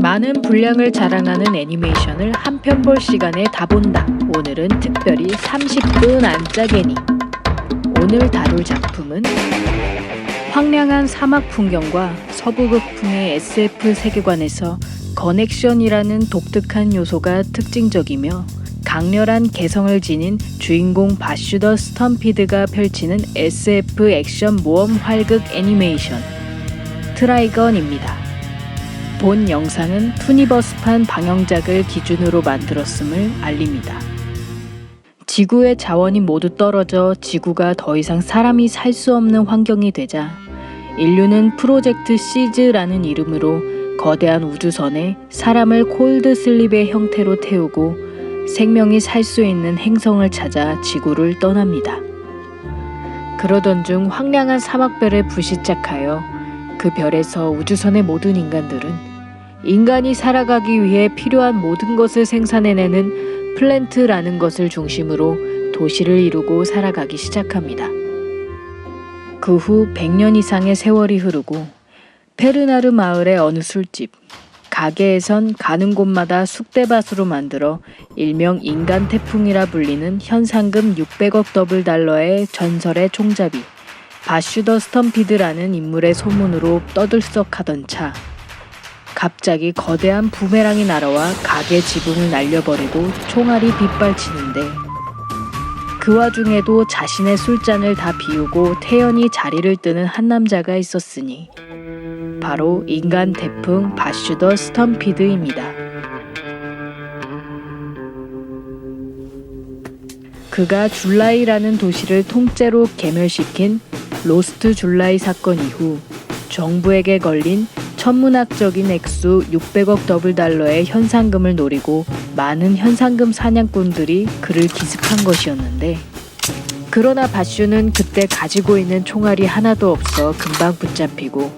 많은 분량을 자랑하는 애니메이션을 한 편 볼 시간에 다 본다. 오늘은 특별히 30분 안짜게니. 오늘 다룰 작품은 황량한 사막 풍경과 서부극풍의 SF 세계관에서 커넥션이라는 독특한 요소가 특징적이며 강렬한 개성을 지닌 주인공 바슈더 스텀피드가 펼치는 SF 액션 모험 활극 애니메이션 트라이건입니다. 본 영상은 투니버스판 방영작을 기준으로 만들었음을 알립니다. 지구의 자원이 모두 떨어져 지구가 더 이상 사람이 살 수 없는 환경이 되자 인류는 프로젝트 시즈라는 이름으로 거대한 우주선에 사람을 콜드 슬립의 형태로 태우고 생명이 살 수 있는 행성을 찾아 지구를 떠납니다. 그러던 중 황량한 사막별에 불시착하여 그 별에서 우주선의 모든 인간들은 인간이 살아가기 위해 필요한 모든 것을 생산해내는 플랜트라는 것을 중심으로 도시를 이루고 살아가기 시작합니다. 그 후 100년 이상의 세월이 흐르고 페르나르 마을의 어느 술집, 가게에선 가는 곳마다 쑥대밭으로 만들어 일명 인간 태풍이라 불리는 현상금 600억 더블 달러의 전설의 총잡이 바슈더 스텀피드라는 인물의 소문으로 떠들썩하던 차. 갑자기 거대한 부메랑이 날아와 가게 지붕을 날려버리고 총알이 빗발치는데 그 와중에도 자신의 술잔을 다 비우고 태연히 자리를 뜨는 한 남자가 있었으니 바로 인간 태풍 바슈더 스텀피드입니다. 그가 줄라이라는 도시를 통째로 개멸시킨 로스트 줄라이 사건 이후 정부에게 걸린 천문학적인 액수 600억 더블 달러의 현상금을 노리고 많은 현상금 사냥꾼들이 그를 기습한 것이었는데 그러나 바슈는 그때 가지고 있는 총알이 하나도 없어 금방 붙잡히고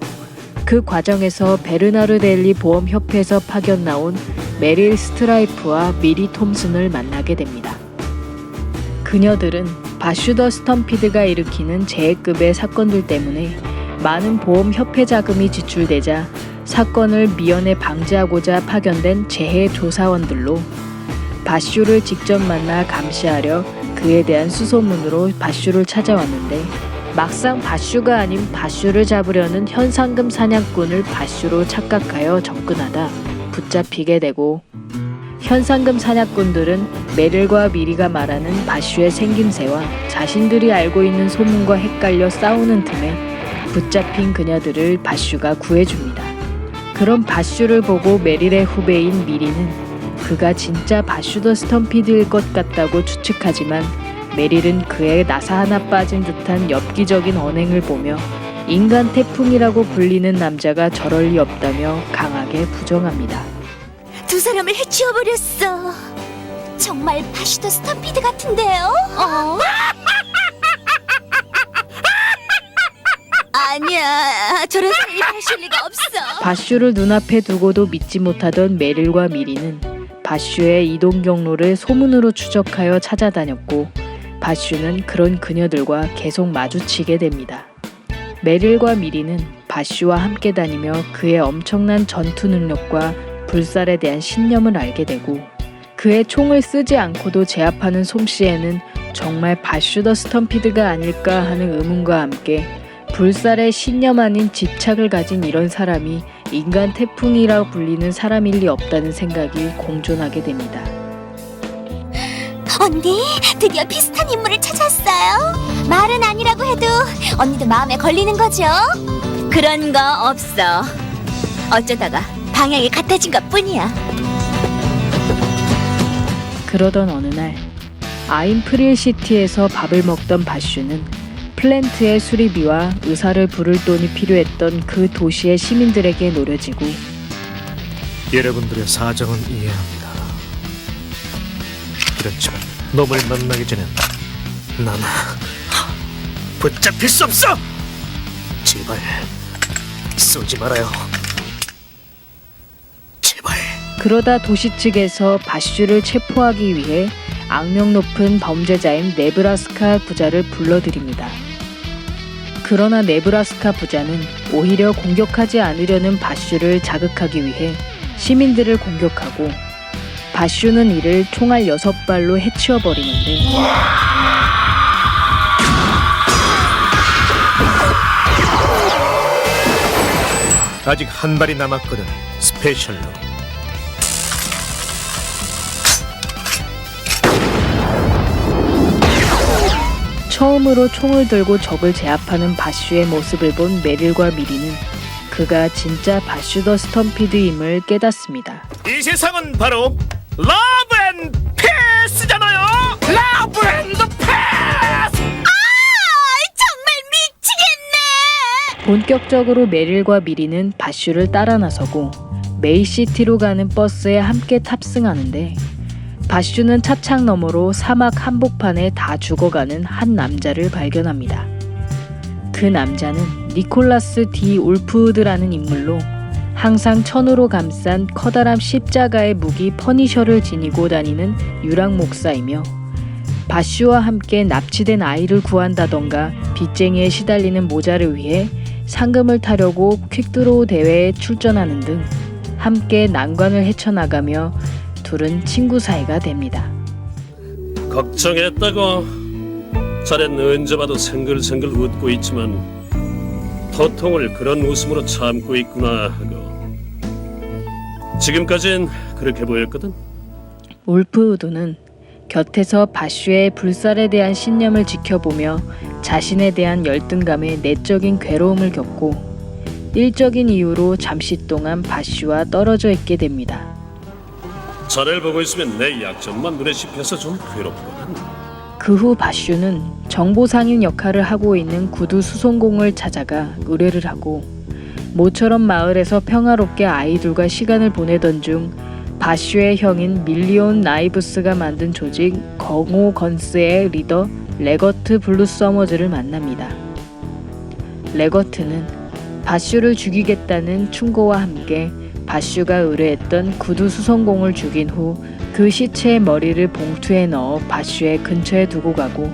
그 과정에서 베르나르 델리 보험협회에서 파견 나온 메릴 스트라이프와 미리 톰슨을 만나게 됩니다. 그녀들은 바슈더 스텀피드가 일으키는 재해급의 사건들 때문에 많은 보험 협회 자금이 지출되자 사건을 미연에 방지하고자 파견된 재해 조사원들로 바슈를 직접 만나 감시하려 그에 대한 수소문으로 바슈를 찾아왔는데 막상 바슈가 아닌 바슈를 잡으려는 현상금 사냥꾼을 바슈로 착각하여 접근하다 붙잡히게 되고 현상금 사냥꾼들은 메릴과 미리가 말하는 바슈의 생김새와 자신들이 알고 있는 소문과 헷갈려 싸우는 틈에 붙잡힌 그녀들을 바슈가 구해줍니다. 그런 바슈를 보고 메릴의 후배인 미리는 그가 진짜 바슈더 스텀피드일 것 같다고 추측하지만 메릴은 그의 나사 하나 빠진 듯한 엽기적인 언행을 보며 인간 태풍이라고 불리는 남자가 저럴 리 없다며 강하게 부정합니다. 두 사람을 해치워버렸어. 정말 바슈더 스tam피드 같은데요? 어? 아니야, 저런 사람이 하실 리가 없어. 바슈를 눈앞에 두고도 믿지 못하던 메릴과 미리는 바슈의 이동 경로를 소문으로 추적하여 찾아다녔고 바슈는 그런 그녀들과 계속 마주치게 됩니다. 메릴과 미리는 바슈와 함께 다니며 그의 엄청난 전투 능력과 불살에 대한 신념을 알게 되고 그의 총을 쓰지 않고도 제압하는 솜씨에는 정말 바슈더 스텀피드가 아닐까 하는 의문과 함께 불살에 신념 아닌 집착을 가진 이런 사람이 인간 태풍이라 불리는 사람일 리 없다는 생각이 공존하게 됩니다. 언니, 드디어 비슷한 인물을 찾았어요. 말은 아니라고 해도 언니도 마음에 걸리는 거죠? 그런 거 없어. 어쩌다가 방향이 같아진 것 뿐이야. 그러던 어느 날 아인프릴 시티에서 밥을 먹던 바슈는 플랜트의 수리비와 의사를 부를 돈이 필요했던 그 도시의 시민들에게 노려지고 여러분들의 사정은 이해합니다. 그렇지만 놈을 만나기 전엔 나는 붙잡힐 수 없어. 제발 쏘지 말아요. 그러다 도시 측에서 바슈를 체포하기 위해 악명 높은 범죄자인 네브라스카 부자를 불러들입니다. 그러나 네브라스카 부자는 오히려 공격하지 않으려는 바슈를 자극하기 위해 시민들을 공격하고 바슈는 이를 총알 6발로 해치워 버리는데 아직 한 발이 남았거든. 스페셜로. 처음으로 총을 들고 적을 제압하는 바슈의 모습을 본 메릴과 미리는 그가 진짜 바슈 더 스톰피드임을 깨닫습니다. 이 세상은 바로 러브 앤 패스잖아요. 러브 앤 패스. 정말 미치겠네. 본격적으로 메릴과 미리는 바슈를 따라 나서고 메이시티로 가는 버스에 함께 탑승하는데 바슈는 차창 너머로 사막 한복판에 다 죽어가는 한 남자를 발견합니다. 그 남자는 니콜라스 디 울프우드라는 인물로 항상 천으로 감싼 커다란 십자가의 무기 퍼니셔를 지니고 다니는 유랑 목사이며 바슈와 함께 납치된 아이를 구한다던가 빚쟁이에 시달리는 모자를 위해 상금을 타려고 퀵드로우 대회에 출전하는 등 함께 난관을 헤쳐나가며 둘은 친구 사이가 됩니다. 걱정했다고 자넨 언제 봐도 생글생글 웃고 있지만 도통을 그런 웃음으로 참고 있구나 하고 지금까진 그렇게 보였거든 울프우드는 곁에서 바슈의 불살에 대한 신념을 지켜보며 자신에 대한 열등감에 내적인 괴로움을 겪고 일적인 이유로 잠시 동안 바슈와 떨어져 있게 됩니다. 자네를 보고 있으면 내 약점만 눈에 씹혀서 좀 괴롭거든 그 후 바슈는 정보상인 역할을 하고 있는 구두 수송공을 찾아가 의뢰를 하고 모처럼 마을에서 평화롭게 아이들과 시간을 보내던 중 바슈의 형인 밀리온 나이브스가 만든 조직 거모 건스의 리더 레거트 블루 서머즈를 만납니다. 레거트는 바슈를 죽이겠다는 충고와 함께 바슈가 의뢰했던 구두 수송공을 죽인 후 그 시체의 머리를 봉투에 넣어 바슈의 근처에 두고 가고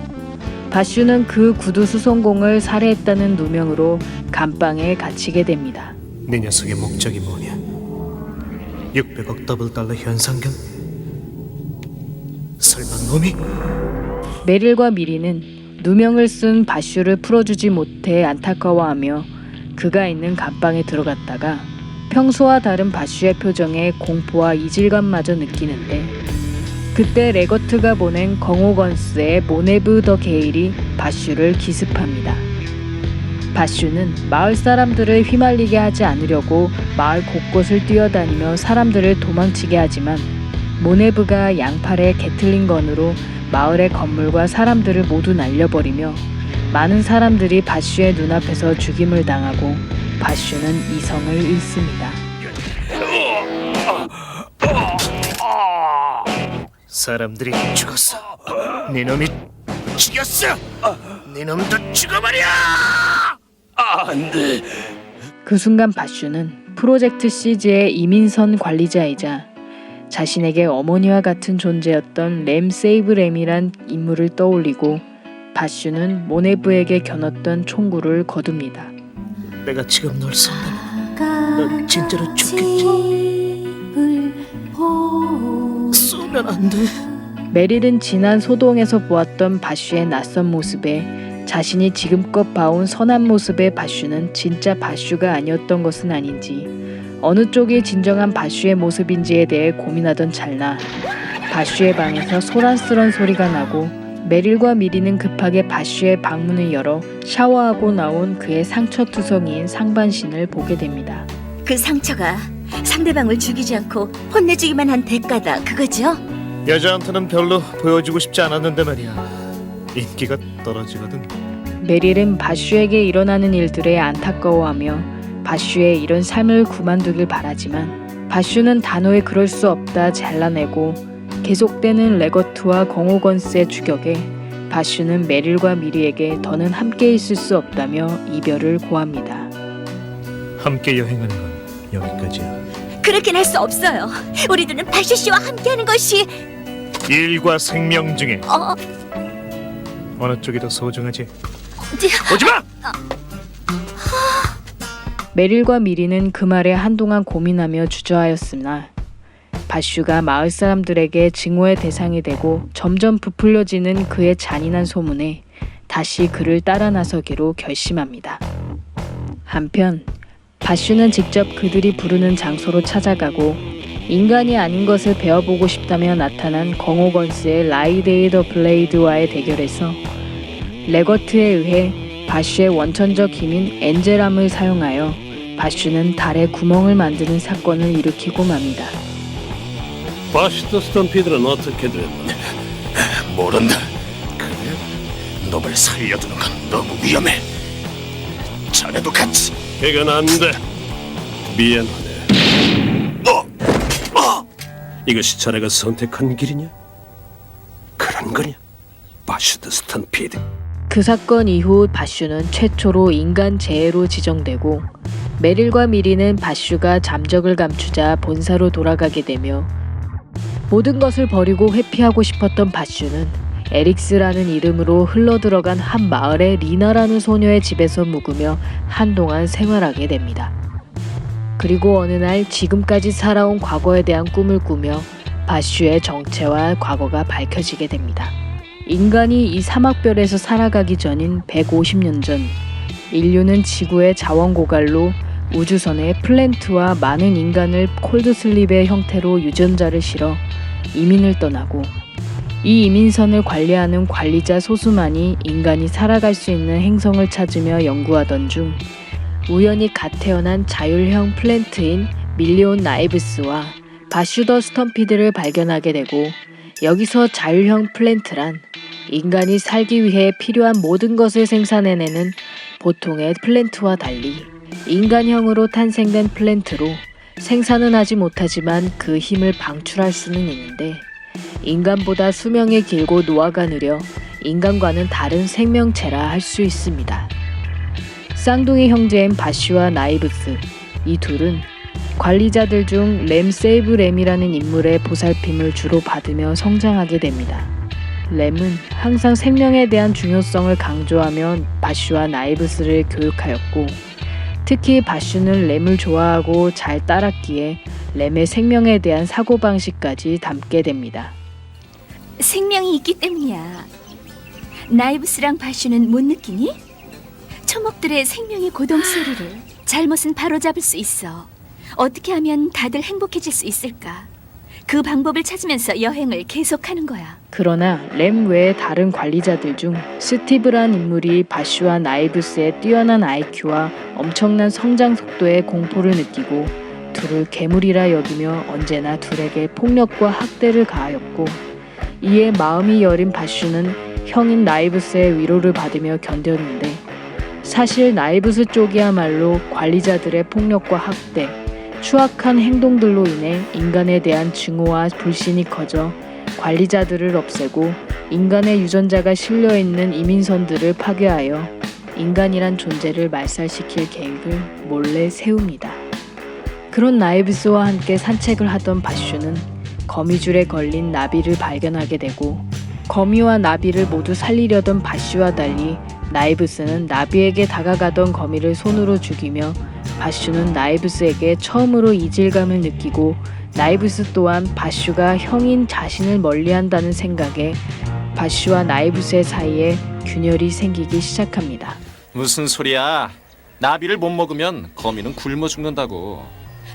바슈는 그 구두 수송공을 살해했다는 누명으로 감방에 갇히게 됩니다. 네 녀석의 목적이 뭐냐? 600억 더블 달러 현상금? 설마 놈이? 메릴과 미리는 누명을 쓴 바슈를 풀어주지 못해 안타까워하며 그가 있는 감방에 들어갔다가 평소와 다른 바슈의 표정에 공포와 이질감마저 느끼는데 그때 레거트가 보낸 정호건스의 모네브 더 게일이 바슈를 기습합니다. 바슈는 마을 사람들을 휘말리게 하지 않으려고 마을 곳곳을 뛰어다니며 사람들을 도망치게 하지만 모네브가 양팔의 게틀링 건으로 마을의 건물과 사람들을 모두 날려버리며 많은 사람들이 바슈의 눈앞에서 죽임을 당하고 바슈는 이성을 잃습니다. 사람들이 죽었어. 네 놈이 죽였어. 네 놈도 죽어버려. 안돼 그 순간 바슈는 프로젝트 시즈의 이민선 관리자이자 자신에게 어머니와 같은 존재였던 램 세이브 램이란 인물을 떠올리고 바슈는 모네브에게 겨눴던 총구를 거둡니다. 내가 지금 널 쏜다면 넌 진짜로 죽겠지. 쏘면 안 돼. 메릴은 지난 소동에서 보았던 바슈의 낯선 모습에 자신이 지금껏 봐온 선한 모습의 바슈는 진짜 바슈가 아니었던 것은 아닌지 어느 쪽이 진정한 바슈의 모습인지에 대해 고민하던 찰나 바슈의 방에서 소란스런 소리가 나고 메릴과 미리는 급하게 바슈의 방문을 열어 샤워하고 나온 그의 상처투성이인 상반신을 보게 됩니다. 그 상처가 상대방을 죽이지 않고 혼내주기만 한 대가다 그거죠? 여자한테는 별로 보여주고 싶지 않았는데 말이야. 인기가 떨어지거든. 메릴은 바슈에게 일어나는 일들에 안타까워하며 바슈의 이런 삶을 그만두길 바라지만 바슈는 단호히 그럴 수 없다 잘라내고 계속되는 레거트와 공호건스의 추격에 바슈는 메릴과 미리에게 더는 함께 있을 수 없다며 이별을 고합니다. 함께 여행하는 건 여기까지야. 그렇게는 할수 없어요. 우리 들은 바슈 씨와 함께하는 것이 일과 생명 중에 어 어느 쪽이 더 소중하지? 지- 오지 마! 메릴과 미리는 그 말에 한동안 고민하며 주저하였으나 바슈가 마을 사람들에게 증오의 대상이 되고 점점 부풀려지는 그의 잔인한 소문에 다시 그를 따라 나서기로 결심합니다. 한편 바슈는 직접 그들이 부르는 장소로 찾아가고 인간이 아닌 것을 배워보고 싶다며 나타난 공호건스의 라이데이 더 블레이드와의 대결에서 레거트에 의해 바슈의 원천적 힘인 엔젤함을 사용하여 바슈는 달에 구멍을 만드는 사건을 일으키고 맙니다. 바시터 스톰피드는 어떻게 됐나? 모른다. 그래? 놈을 살려두는 건 너무 위험해. 자네도 같이. 그건 안 돼. 미안하네. 어! 이것이 자네가 선택한 길이냐? 그런 거냐? 바슈드 스탄피드. 그 사건 이후 바슈는 최초로 인간 재해로 지정되고 메릴과 미리는 바슈가 잠적을 감추자 본사로 돌아가게 되며 모든 것을 버리고 회피하고 싶었던 바슈는 에릭스라는 이름으로 흘러들어간 한 마을의 리나라는 소녀의 집에서 묵으며 한동안 생활하게 됩니다. 그리고 어느 날 지금까지 살아온 과거에 대한 꿈을 꾸며 바슈의 정체와 과거가 밝혀지게 됩니다. 인간이 이 사막별에서 살아가기 전인 150년 전 인류는 지구의 자원 고갈로 우주선에 플랜트와 많은 인간을 콜드슬립의 형태로 유전자를 실어 이민을 떠나고 이 이민선을 관리하는 관리자 소수만이 인간이 살아갈 수 있는 행성을 찾으며 연구하던 중 우연히 갓 태어난 자율형 플랜트인 밀리온 나이브스와 바슈더 스텀피드를 발견하게 되고 여기서 자율형 플랜트란 인간이 살기 위해 필요한 모든 것을 생산해내는 보통의 플랜트와 달리 인간형으로 탄생된 플랜트로 생산은 하지 못하지만 그 힘을 방출할 수는 있는데 인간보다 수명이 길고 노화가 느려 인간과는 다른 생명체라 할 수 있습니다. 쌍둥이 형제인 바슈와 나이브스 이 둘은 관리자들 중 램 세이브 램이라는 인물의 보살핌을 주로 받으며 성장하게 됩니다. 램은 항상 생명에 대한 중요성을 강조하며 바슈와 나이브스를 교육하였고 특히 바슈는 램을 좋아하고 잘 따랐기에 램의 생명에 대한 사고방식까지 담게 됩니다. 생명이 있기 때문이야. 나이브스랑 바슈는 못 느끼니? 초목들의 생명의 고동 소리를 잘못은 바로잡을 수 있어. 어떻게 하면 다들 행복해질 수 있을까? 그 방법을 찾으면서 여행을 계속하는 거야. 그러나 램 외의 다른 관리자들 중 스티브란 인물이 바슈와 나이브스의 뛰어난 IQ와 엄청난 성장 속도에 공포를 느끼고 둘을 괴물이라 여기며 언제나 둘에게 폭력과 학대를 가하였고 이에 마음이 여린 바슈는 형인 나이브스의 위로를 받으며 견뎠는데 사실 나이브스 쪽이야말로 관리자들의 폭력과 학대, 추악한 행동들로 인해 인간에 대한 증오와 불신이 커져 관리자들을 없애고 인간의 유전자가 실려 있는 이민선들을 파괴하여 인간이란 존재를 말살시킬 계획을 몰래 세웁니다. 그런 나이브스와 함께 산책을 하던 바슈는 거미줄에 걸린 나비를 발견하게 되고 거미와 나비를 모두 살리려던 바슈와 달리 나이브스는 나비에게 다가가던 거미를 손으로 죽이며 바슈는 나이브스에게 처음으로 이질감을 느끼고 나이브스 또한 바슈가 형인 자신을 멀리한다는 생각에 바슈와 나이브스의 사이에 균열이 생기기 시작합니다. 무슨 소리야? 나비를 못 먹으면 거미는 굶어 죽는다고.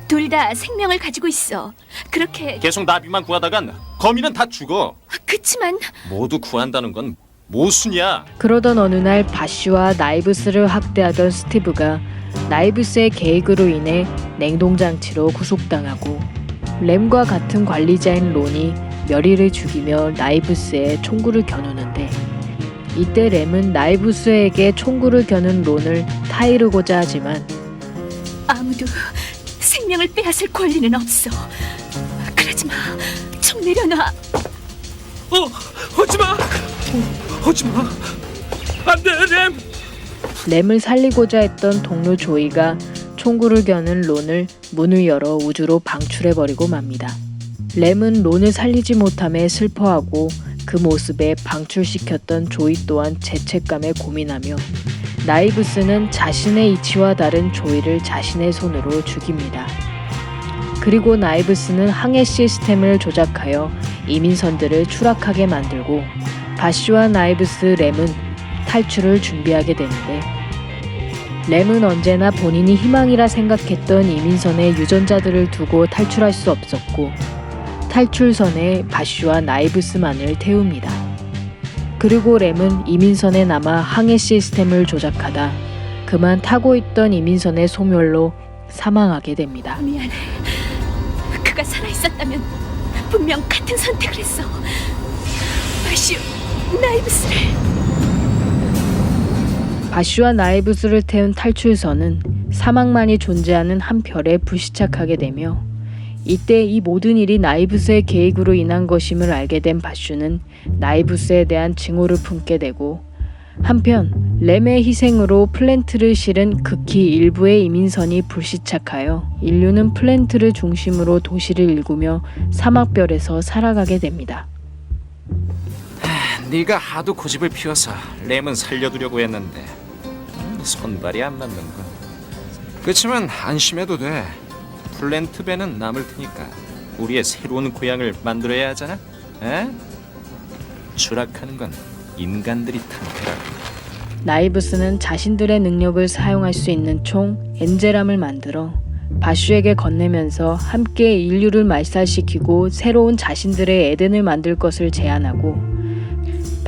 둘 다 생명을 가지고 있어. 그렇게 계속 나비만 구하다간 거미는 다 죽어. 그치만 모두 구한다는 건 모순이야. 그러던 어느 날 바슈와 나이브스를 학대하던 스티브가 나이브스의 계획으로 인해 냉동장치로 구속당하고 램과 같은 관리자인 론이 멸이를 죽이며 나이브스에 총구를 겨누는데 이때 램은 나이브스에게 총구를 겨눈 론을 타이르고자 하지만 아무도 생명을 빼앗을 권리는 없어. 그러지 마. 총 내려놔. 어, 오지 마. 오지 마. 안돼, 램. 램을 살리고자 했던 동료 조이가 총구를 겨눈 론을 문을 열어 우주로 방출해버리고 맙니다. 램은 론을 살리지 못함에 슬퍼하고 그 모습에 방출시켰던 조이 또한 죄책감에 고민하며 나이브스는 자신의 이치와 다른 조이를 자신의 손으로 죽입니다. 그리고 나이브스는 항해 시스템을 조작하여 이민선들을 추락하게 만들고 바슈와 나이브스 램은 탈출을 준비하게 되는데 램은 언제나 본인이 희망이라 생각했던 이민선의 유전자들을 두고 탈출할 수 없었고 탈출선에 바슈와 나이브스만을 태웁니다. 그리고 램은 이민선에 남아 항해 시스템을 조작하다 그만 타고 있던 이민선의 소멸로 사망하게 됩니다. 미안해. 그가 살아있었다면 분명 같은 선택을 했어. 마슈, 나이브스를. 바슈와 나이브스를 태운 탈출선은 사막만이 존재하는 한 별에 불시착하게 되며 이때 이 모든 일이 나이브스의 계획으로 인한 것임을 알게 된 바슈는 나이브스에 대한 증오를 품게 되고 한편 램의 희생으로 플랜트를 실은 극히 일부의 이민선이 불시착하여 인류는 플랜트를 중심으로 도시를 일구며 사막별에서 살아가게 됩니다. 네가 하도 고집을 피워서 램은 살려두려고 했는데 음, 손발이 안 맞는 군. 그치만 안심해도 돼. 플랜트 배는 남을 테니까 우리의 새로운 고향을 만들어야 하잖아. 에? 추락하는 건 인간들이 탄테라. 나이브스는 자신들의 능력을 사용할 수 있는 총 엔제람을 만들어 바슈에게 건네면서 함께 인류를 말살시키고 새로운 자신들의 에덴을 만들 것을 제안하고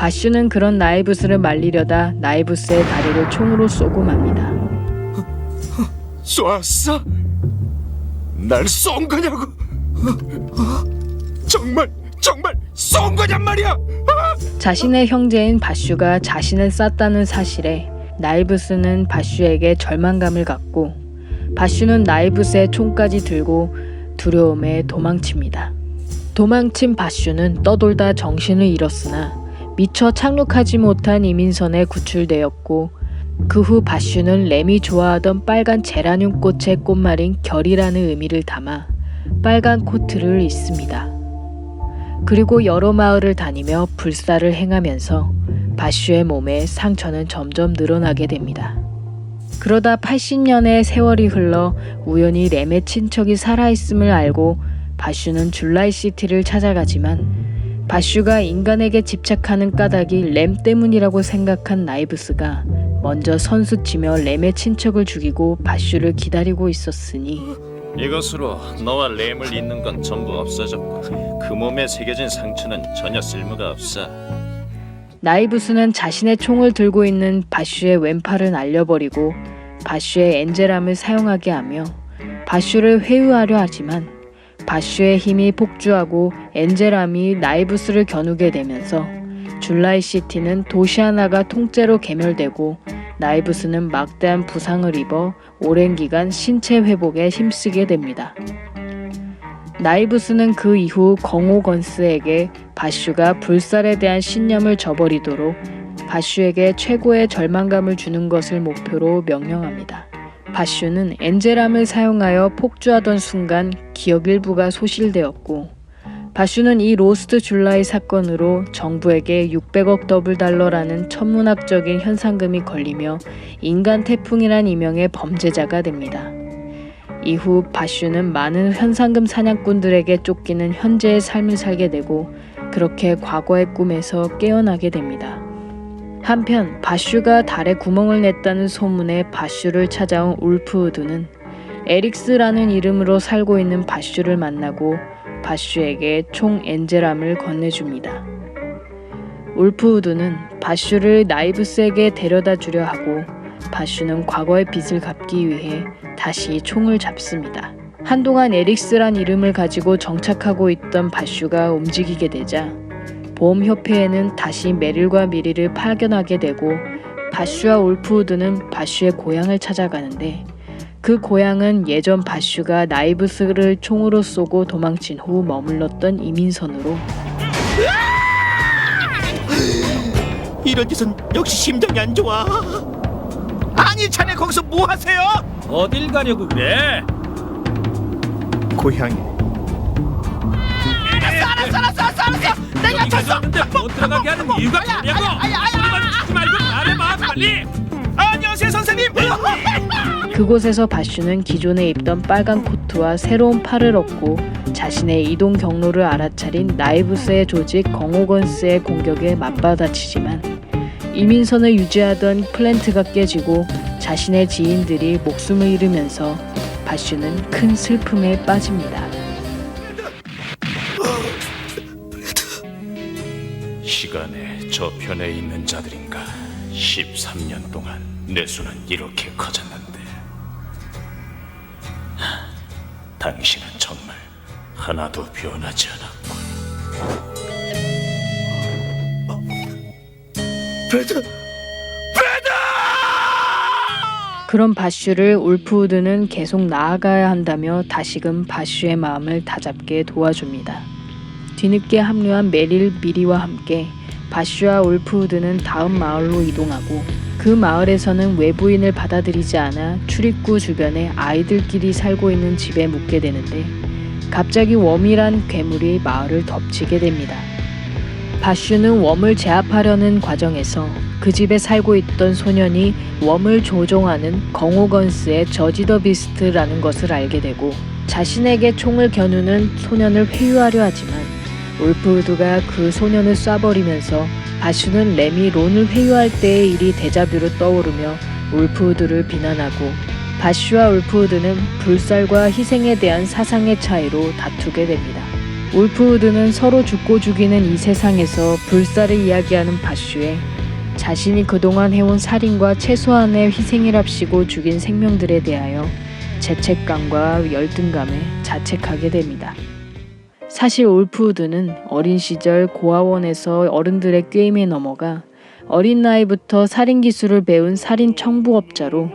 바슈는 그런 나이브스를 말리려다 나이브스의 다리를 총으로 쏘고 맙니다. 쏘았어? 날 쏜 거냐고? 정말 정말 쏜 거냔 말이야? 자신의 형제인 바슈가 자신을 쐈다는 사실에 나이브스는 바슈에게 절망감을 갖고 바슈는 나이브스의 총까지 들고 두려움에 도망칩니다. 도망친 바슈는 떠돌다 정신을 잃었으나 미처 착륙하지 못한 이민선에 구출되었고 그 후 바슈는 램이 좋아하던 빨간 제라늄 꽃의 꽃말인 결이라는 의미를 담아 빨간 코트를 입습니다. 그리고 여러 마을을 다니며 불사를 행하면서 바슈의 몸에 상처는 점점 늘어나게 됩니다. 그러다 80년의 세월이 흘러 우연히 램의 친척이 살아있음을 알고 바슈는 줄라이 시티를 찾아가지만 바슈가 인간에게 집착하는 까닭이 램 때문이라고 생각한 나이브스가 먼저 선수치며 램의 친척을 죽이고 바슈를 기다리고 있었으니 이것으로 너와 램을 잇는 건 전부 없어졌고 그 몸에 새겨진 상처는 전혀 쓸모가 없어. 나이브스는 자신의 총을 들고 있는 바슈의 왼팔을 날려버리고 바슈의 엔젤함을 사용하게 하며 바슈를 회유하려 하지만 바슈의 힘이 폭주하고 엔젤함이 나이브스를 겨누게 되면서 줄라이 시티는 도시 하나가 통째로 개멸되고 나이브스는 막대한 부상을 입어 오랜 기간 신체 회복에 힘쓰게 됩니다. 나이브스는 그 이후 건호건스에게 바슈가 불살에 대한 신념을 저버리도록 바슈에게 최고의 절망감을 주는 것을 목표로 명령합니다. 바슈는 엔젤함을 사용하여 폭주하던 순간 기억 일부가 소실되었고 바슈는 이 로스트 줄라이 사건으로 정부에게 600억 더블 달러라는 천문학적인 현상금이 걸리며 인간 태풍이란 이명의 범죄자가 됩니다. 이후 바슈는 많은 현상금 사냥꾼들에게 쫓기는 현재의 삶을 살게 되고 그렇게 과거의 꿈에서 깨어나게 됩니다. 한편 바슈가 달에 구멍을 냈다는 소문에 바슈를 찾아온 울프우드는 에릭스라는 이름으로 살고 있는 바슈를 만나고 바슈에게 총 엔젤함을 건네줍니다. 울프우드는 바슈를 나이브스에게 데려다 주려 하고 바슈는 과거의 빚을 갚기 위해 다시 총을 잡습니다. 한동안 에릭스란 이름을 가지고 정착하고 있던 바슈가 움직이게 되자 보험협회에는 다시 메릴과 미리를 파견하게 되고 바슈와 울프우드는 바슈의 고향을 찾아가는데 그 고향은 예전 바슈가 나이브스를 총으로 쏘고 도망친 후 머물렀던 이민선으로 이런 짓은 역시 심정이 안 좋아. 아니 자네 거기서 뭐 하세요? 어딜 가려고 그래? 고향에 내가 쳤어 근데 못 들어가게 하는 이유가 뭐냐고 소리만 치지 말고 말해봐 빨리 안녕하세요 선생님. 그곳에서 바슈는 기존에 입던 빨간 코트와 새로운 팔을 얻고 자신의 이동 경로를 알아차린 나이브스의 조직 건호건스의 공격에 맞받아치지만 이민선을 유지하던 플랜트가 깨지고 자신의 지인들이 목숨을 잃으면서 바슈는 큰 슬픔에 빠집니다. 저편에 있는 자들인가 13년 동안 내 수는 이렇게 커졌는데 하, 당신은 정말 하나도 변하지 않았군 브레드. 그런 바슈를 울프우드는 계속 나아가야 한다며 다시금 바슈의 마음을 다잡게 도와줍니다. 뒤늦게 합류한 메릴 미리와 함께 바슈와 울프우드는 다음 마을로 이동하고 그 마을에서는 외부인을 받아들이지 않아 출입구 주변에 아이들끼리 살고 있는 집에 묵게 되는데 갑자기 웜이란 괴물이 마을을 덮치게 됩니다. 바슈는 웜을 제압하려는 과정에서 그 집에 살고 있던 소년이 웜을 조종하는 건호건스의 저지 더 비스트라는 것을 알게 되고 자신에게 총을 겨누는 소년을 회유하려 하지만 울프우드가 그 소년을 쏴버리면서 바슈는 램이 론을 회유할 때의 일이 데자뷰로 떠오르며 울프우드를 비난하고 바슈와 울프우드는 불살과 희생에 대한 사상의 차이로 다투게 됩니다. 울프우드는 서로 죽고 죽이는 이 세상에서 불살을 이야기하는 바슈에 자신이 그동안 해온 살인과 최소한의 희생이랍시고 죽인 생명들에 대하여 죄책감과 열등감에 자책하게 됩니다. 사실 울프우드는 어린 시절 고아원에서 어른들의 꾀임에 넘어가 어린 나이부터 살인 기술을 배운 살인 청부업자로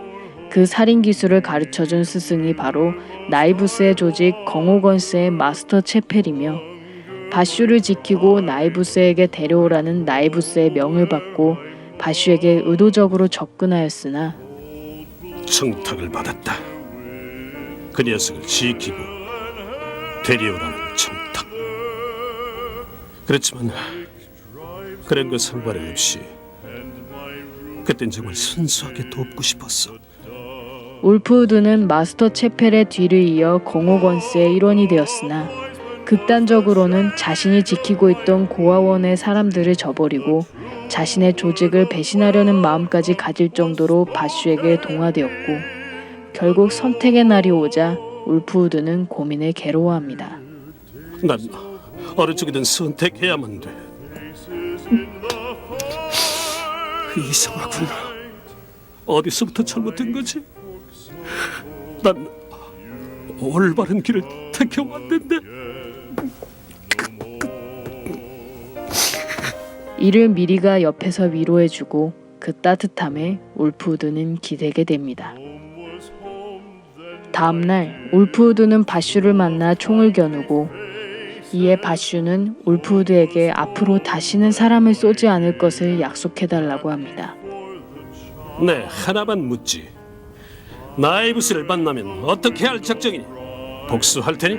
그 살인 기술을 가르쳐준 스승이 바로 나이부스의 조직 건호건스의 마스터 체펠이며 바슈를 지키고 나이부스에게 데려오라는 나이부스의 명을 받고 바슈에게 의도적으로 접근하였으나 청탁을 받았다. 그 녀석을 지키고 데려오라는. 그렇지만 그런 거 상관없이 그땐 정말 순수하게 돕고 싶었어. 울프우드는 마스터 체펠의 뒤를 이어 건호건스의 일원이 되었으나 극단적으로는 자신이 지키고 있던 고아원의 사람들을 저버리고 자신의 조직을 배신하려는 마음까지 가질 정도로 바슈에게 동화되었고 결국 선택의 날이 오자 울프우드는 고민에 괴로워합니다. 난 어느 쪽이든 선택해야만 돼. 이상하군. 어디서부터 잘못된 거지? 난 올바른 길을 택해 왔는데. 이를 미리가 옆에서 위로해주고 그 따뜻함에 울프우드는 기대게 됩니다. 다음날 울프우드는 바슈를 만나 총을 겨누고 이에 바슈는 울프우드에게 앞으로 다시는 사람을 쏘지 않을 것을 약속해달라고 합니다. 네, 하나만 묻지. 나이부스를 만나면 어떻게 할 작정이니? 복수할 테니?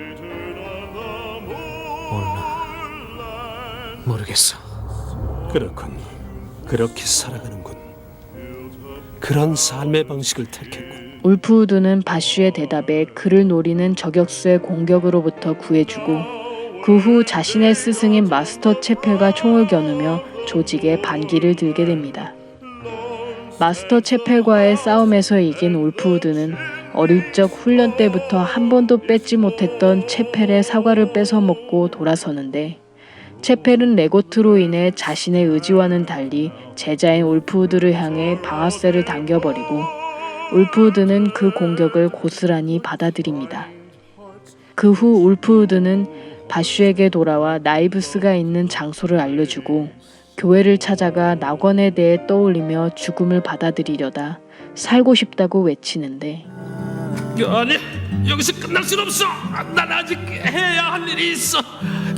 모르겠어. 그렇군. 그렇게 살아가는군. 그런 삶의 방식을 택했군. 울프우드는 바슈의 대답에 그를 노리는 저격수의 공격으로부터 구해주고 그 후 자신의 스승인 마스터 체펠과 총을 겨누며 조직의 반기를 들게 됩니다. 마스터 체펠과의 싸움에서 이긴 울프우드는 어릴 적 훈련 때부터 한 번도 뺏지 못했던 체펠의 사과를 뺏어 먹고 돌아서는데 체펠은 레고트로 인해 자신의 의지와는 달리 제자인 울프우드를 향해 방아쇠를 당겨버리고 울프우드는 그 공격을 고스란히 받아들입니다. 그후 울프우드는 바슈에게 돌아와 나이브스가 있는 장소를 알려주고 교회를 찾아가 낙원에 대해 떠올리며 죽음을 받아들이려다 살고 싶다고 외치는데 아니, 여기서 끝날 순 없어. 난 아직 해야 할 일이 있어.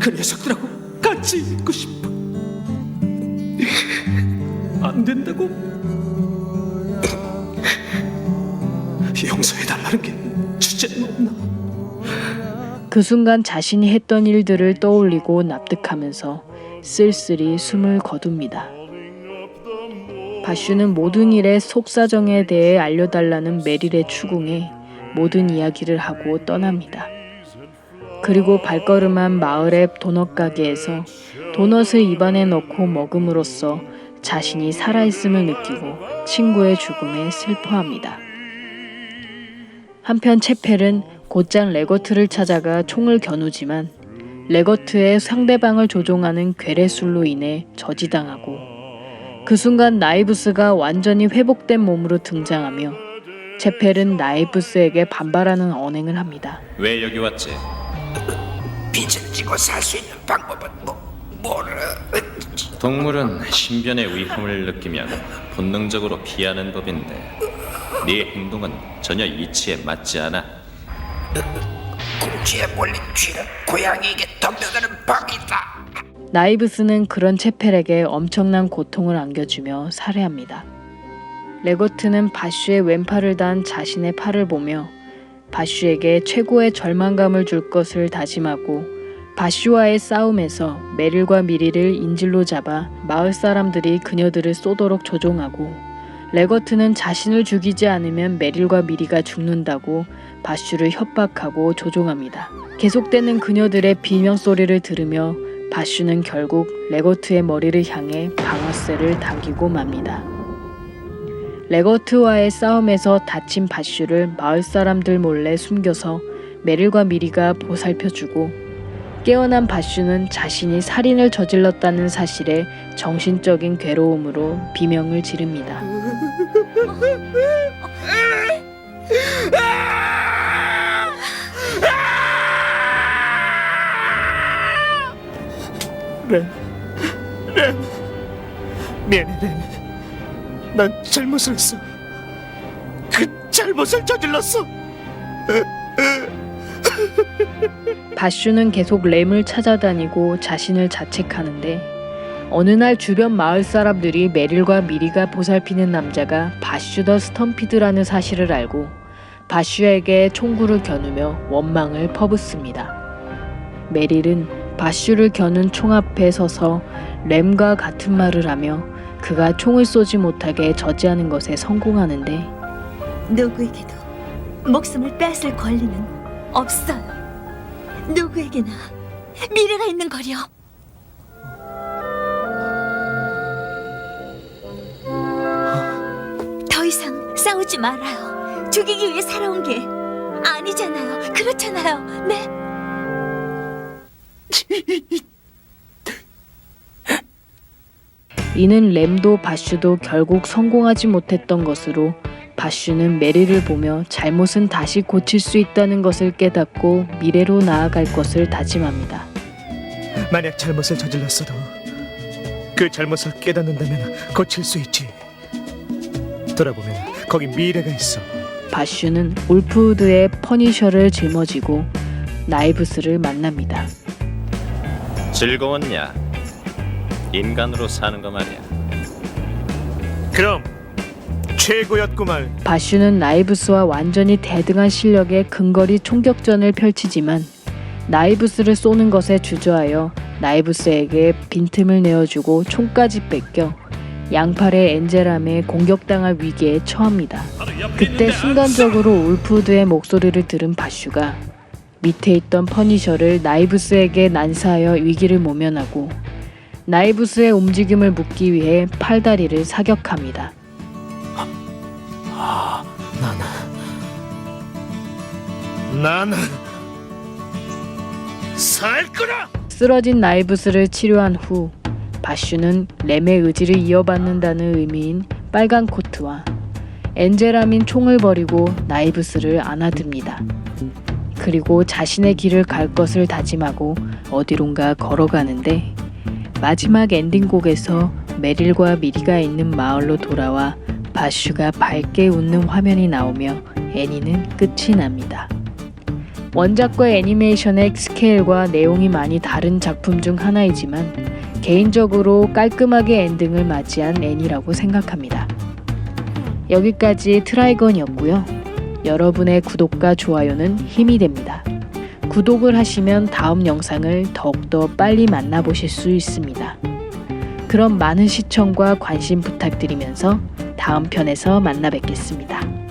그 녀석들하고 같이 있고 싶어. 안 된다고? 용서해달라는 게 주제는 없나? 그 순간 자신이 했던 일들을 떠올리고 납득하면서 쓸쓸히 숨을 거둡니다. 바슈는 모든 일의 속사정에 대해 알려달라는 메릴의 추궁에 모든 이야기를 하고 떠납니다. 그리고 발걸음한 마을의 도넛 가게에서 도넛을 입안에 넣고 먹음으로써 자신이 살아있음을 느끼고 친구의 죽음에 슬퍼합니다. 한편 채펠은 곧장 레거트를 찾아가 총을 겨누지만 레거트의 상대방을 조종하는 괴뢰술로 인해 저지당하고 그 순간 나이부스가 완전히 회복된 몸으로 등장하며 채펠은 나이부스에게 반발하는 언행을 합니다. 왜 여기 왔지? 빚을 지고 살 수 있는 방법은 뭐 뭐를? 동물은 신변의 위험을 느끼면 본능적으로 피하는 법인데 네 행동은 전혀 이치에 맞지 않아. 공주에 몰린 쥐는 고양이에게 덤벼드는 법이다. 나이브스는 그런 채펠에게 엄청난 고통을 안겨주며 살해합니다. 레거트는 바슈의 왼팔을 단 자신의 팔을 보며 바슈에게 최고의 절망감을 줄 것을 다짐하고 바슈와의 싸움에서 메릴과 미리를 인질로 잡아 마을 사람들이 그녀들을 쏘도록 조종하고 레거트는 자신을 죽이지 않으면 메릴과 미리가 죽는다고 바슈를 협박하고 조종합니다. 계속되는 그녀들의 비명 소리를 들으며 바슈는 결국 레거트의 머리를 향해 방아쇠를 당기고 맙니다. 레거트와의 싸움에서 다친 바슈를 마을 사람들 몰래 숨겨서 메릴과 미리가 보살펴주고 깨어난 바슈는 자신이 살인을 저질렀다는 사실에 정신적인 괴로움으로 비명을 지릅니다. 미안해, 렌. 난 잘못을 했어. 그 잘못을 저질렀어. 바슈는 계속 램을 찾아다니고 자신을 자책하는데 어느 날 주변 마을 사람들이 메릴과 미리가 보살피는 남자가 바슈 더 스텀피드라는 사실을 알고 바슈에게 총구를 겨누며 원망을 퍼붓습니다. 메릴은 바슈를 겨눈 총 앞에 서서 램과 같은 말을 하며 그가 총을 쏘지 못하게 저지하는 것에 성공하는데 누구에게도 목숨을 빼앗을 권리는 없어요. 누구에게나 미래가 있는 거려. 더 이상 싸우지 말아요. 죽이기 위해 살아온 게 아니잖아요. 그렇잖아요. 네. 이는 램도 바슈도 결국 성공하지 못했던 것으로 바슈는 메리를 보며 잘못은 다시 고칠 수 있다는 것을 깨닫고 미래로 나아갈 것을 다짐합니다. 만약 잘못을 저질렀어도 그 잘못을 깨닫는다면 고칠 수 있지. 돌아보면 거기 미래가 있어. 바슈는 울프우드의 퍼니셔를 짊어지고 나이브스를 만납니다. 즐거웠냐? 인간으로 사는 거 말이야. 그럼 최고였구만. 바슈는 나이브스와 완전히 대등한 실력의 근거리 총격전을 펼치지만 나이브스를 쏘는 것에 주저하여 나이브스에게 빈틈을 내어주고 총까지 뺏겨 양팔의 엔젤함에 공격당할 위기에 처합니다. 그때 순간적으로 울프우드의 목소리를 들은 바슈가 밑에 있던 퍼니셔를 나이브스에게 난사하여 위기를 모면하고 나이브스의 움직임을 묻기 위해 팔다리를 사격합니다. 나는 살 거라. 쓰러진 나이브스를 치료한 후 바슈는 램의 의지를 이어받는다는 의미인 빨간 코트와 엔젤라민 총을 버리고 나이브스를 안아듭니다. 그리고 자신의 길을 갈 것을 다짐하고 어디론가 걸어가는데 마지막 엔딩곡에서 메릴과 미리가 있는 마을로 돌아와 바슈가 밝게 웃는 화면이 나오며 애니는 끝이 납니다. 원작과 애니메이션의 스케일과 내용이 많이 다른 작품 중 하나이지만 개인적으로 깔끔하게 엔딩을 맞이한 애니라고 생각합니다. 여기까지 트라이건이었고요. 여러분의 구독과 좋아요는 힘이 됩니다. 구독을 하시면 다음 영상을 더욱더 빨리 만나보실 수 있습니다. 그럼 많은 시청과 관심 부탁드리면서 다음 편에서 만나 뵙겠습니다.